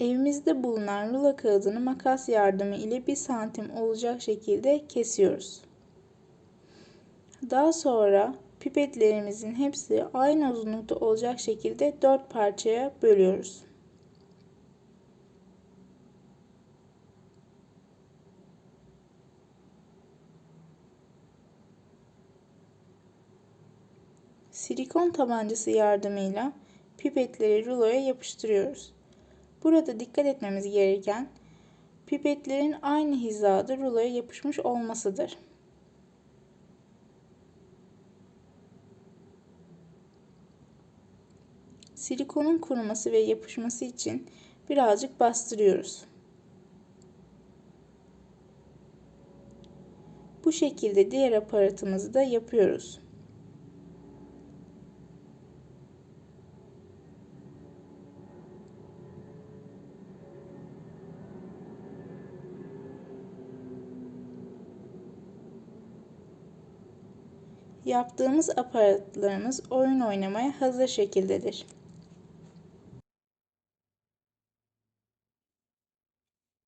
Evimizde bulunan rulo kağıdını makas yardımı ile 1 santim olacak şekilde kesiyoruz. Daha sonra pipetlerimizin hepsi aynı uzunlukta olacak şekilde 4 parçaya bölüyoruz. Silikon tabancası yardımıyla pipetleri ruloya yapıştırıyoruz. Burada dikkat etmemiz gereken pipetlerin aynı hizada ruloya yapışmış olmasıdır. Silikonun kuruması ve yapışması için birazcık bastırıyoruz. Bu şekilde diğer aparatımızı da yapıyoruz. Yaptığımız aparatlarımız oyun oynamaya hazır şekildedir.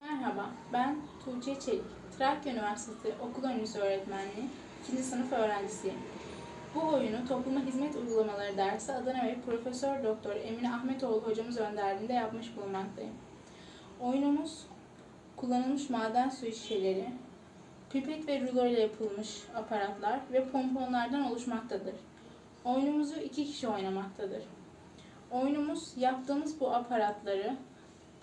Merhaba, ben Tuğçe Çelik. Trakya Üniversitesi Okul Öncüsü Öğretmenliği 2. sınıf öğrencisiyim. Bu oyunu Topluma Hizmet Uygulamaları dersi Adana ve Profesör Doktor Emine Ahmetoğlu hocamız önderliğinde yapmış bulunmaktayım. Oyunumuz kullanılmış maden suyu şişeleri, pipet ve rulo ile yapılmış aparatlar ve pomponlardan oluşmaktadır. Oyunumuzu iki kişi oynamaktadır. Oyunumuz yaptığımız bu aparatları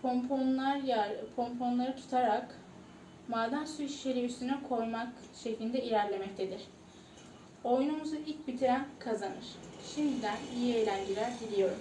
pomponlar yer, pomponları tutarak maden suyu şişeleri üstüne koymak şeklinde ilerlemektedir. Oyunumuzu ilk bitiren kazanır. Şimdiden iyi eğlenceler diliyorum.